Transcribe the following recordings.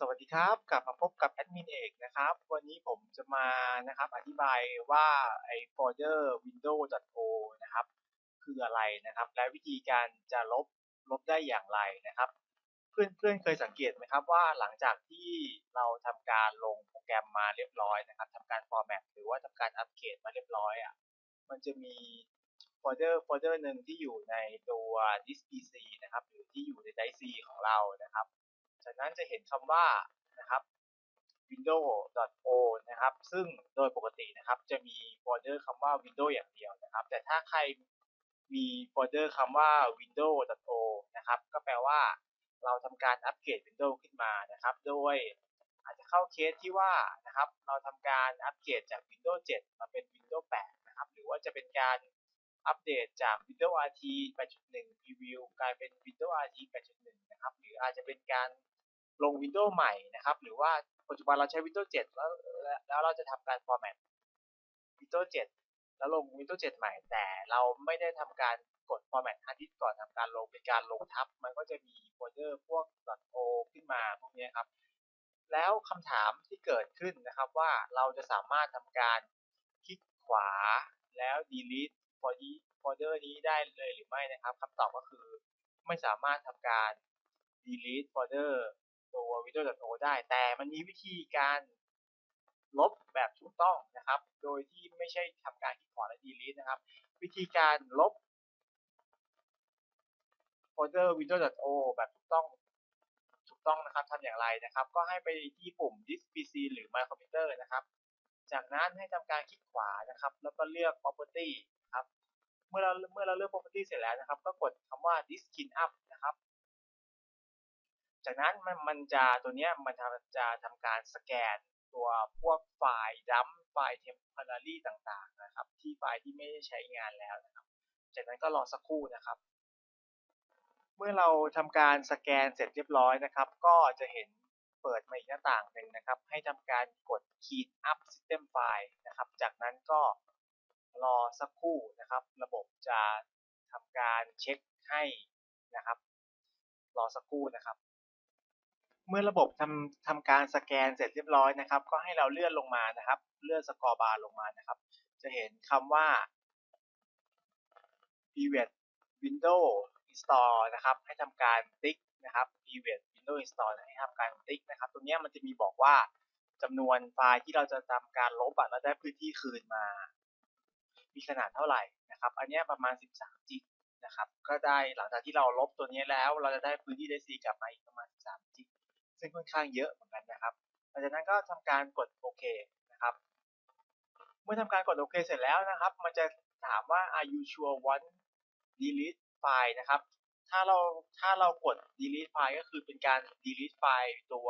สวัสดีครับ กลับมาพบกับแอดมินเอกนะครับ วันนี้ผมจะมานะครับอธิบายว่าไอ้โฟลเดอร์ windows.o นะครับ คืออะไรนะครับ และวิธีการจะลบลบได้อย่างไรนะครับ เพื่อนเพื่อนเคยสังเกตไหมครับว่าหลังจากที่เราทำการลงโปรแกรมมาเรียบร้อยนะครับทำการฟอร์แมตหรือว่าทำการอัปเกรดมาเรียบร้อยอะมันจะมีโฟลเดอร์โฟลเดอร์หนึ่งที่อยู่ในตัว disk pc นะครับหรือที่อยู่ในไดซีของเรานะครับ จากนั้นจะเห็นคำว่านะครับ window.o นะครับ ซึ่งโดยปกตินะครับจะมีโฟลเดอร์คำว่า window อย่างเดียวนะครับ แต่ถ้าใครมีโฟลเดอร์คำว่า window.o นะครับ ก็แปลว่าเราทำการอัปเกรด Windows ขึ้นมานะครับ โดยอาจจะเข้าเคสที่ว่านะครับ เราทำการอัปเกรดจาก Windows 7 มาเป็น Windows 8 นะครับ หรือว่าจะเป็นการอัปเดตจาก Windows RT 8.1 Preview กลายเป็น Windows RT 8.1 นะครับ หรืออาจจะเป็นการ ลง Windows ใหม่นะครับ หรือว่าปัจจุบันเราใช้ Windows 7 แล้วแล้วเราจะทำการ format Windows 7 แล้วลง Windows 7 ใหม่ แต่เราไม่ได้ทำการกด format hard disk ก่อนทำการลงเป็นการลงทับ มันก็จะมีโฟลเดอร์พวก .o ขึ้นมาพวกนี้ครับ แล้วคำถามที่เกิดขึ้นนะครับว่าเราจะสามารถทำการคลิกขวาแล้ว delete โฟลเดอร์นี้ได้เลยหรือไม่นะครับคำตอบก็คือไม่สามารถทำการ delete โฟลเดอร์ windows.o ได้ แต่มันมีวิธีการลบแบบถูกต้องนะครับ โดยที่ไม่ใช่ทำการคลิกขวาและ delete นะครับ วิธีการลบโฟลเดอร์ windows.o แบบถูกต้องถูกต้องนะครับทำอย่างไรนะครับ ก็ให้ไปที่ปุ่ม disk pc หรือ my computer นะครับ จากนั้นให้ทำการคลิกขวานะครับ แล้วก็เลือก property ครับ เมื่อเราเมื่อเราเลือก property เสร็จแล้วนะครับ ก็กดคำว่า disk clean up นะครับ จากนั้นมันมันจะตัวเนี้ยมันจะจะทำการสแกนตัวพวกไฟล์ดัมไฟล์ temporary ต่างๆนะครับ ที่ไฟล์ที่ไม่ได้ใช้งานแล้วนะครับ จากนั้นก็รอสักครู่นะครับ เมื่อเราทำการสแกนเสร็จเรียบร้อยนะครับ ก็จะเห็นเปิดมาอีกหน้าต่างหนึ่งนะครับ ให้ทำการกด clean up system file นะครับ จากนั้นก็รอสักครู่นะครับ ระบบจะทำการเช็คให้นะครับ รอสักครู่นะครับ เมื่อระบบทำทำการสแกนเสร็จเรียบร้อยนะครับ ก็ให้เราเลื่อนลงมานะครับ เลื่อนสกอร์บาร์ลงมานะครับ จะเห็นคำว่า private window install นะครับ ให้ทำการติ๊กนะครับ private window install ให้ทำการติ๊กนะครับ ตรงนี้มันจะมีบอกว่าจำนวนไฟล์ที่เราจะทำการลบแล้วได้พื้นที่คืนมา มีขนาดเท่าไหร่นะครับ อันนี้ประมาณ 13 จิกนะครับ ก็ได้หลังจากที่เราลบตัวนี้แล้ว เราจะได้พื้นที่ได้ซีกลับมาอีกประมาณ 13 จิก ซึ่งค่อนข้างเยอะเหมือนกันนะครับหลังจากนั้นก็ทำการกดโอเคนะครับ เมื่อทำการกดโอเคเสร็จแล้วนะครับ มันจะถามว่า are you sure want delete file นะครับ ถ้าเราถ้าเรากด delete file ก็คือเป็นการ delete ไฟล์ตัว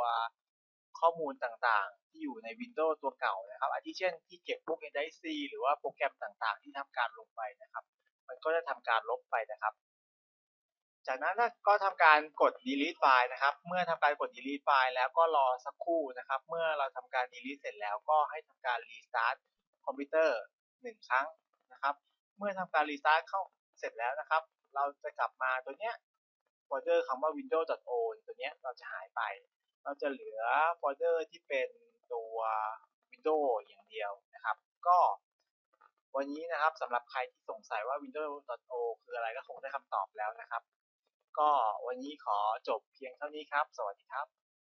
ข้อมูลต่างๆ ที่อยู่ใน Windows ตัวเก่านะครับอาทิเช่นที่เก็บพวก indice หรือว่าโปรแกรมต่างๆ ที่ทำการลงไปนะครับ มันก็จะทำการลบไปนะครับ จากนั้นก็ทำการกด delete ไฟล์นะครับ เมื่อทำการกด delete ไฟล์แล้วก็รอสักครู่นะครับ เมื่อเราทำการ delete เสร็จแล้วก็ให้ทำการ restart คอมพิวเตอร์หนึ่งครั้งนะครับ เมื่อทำการ restart เข้าเสร็จแล้วนะครับ เราจะกลับมาตัวเนี้ยโฟลเดอร์คำว่า windows.o ตัวเนี้ยเราจะหายไป เราจะเหลือโฟลเดอร์ที่เป็นตัว Windows อย่างเดียวนะครับ ก็วันนี้นะครับสำหรับใครที่สงสัยว่า windows.o คืออะไรก็คงได้คำตอบแล้วนะครับ ก็วันนี้ขอจบเพียงเท่านี้ครับ สวัสดีครับ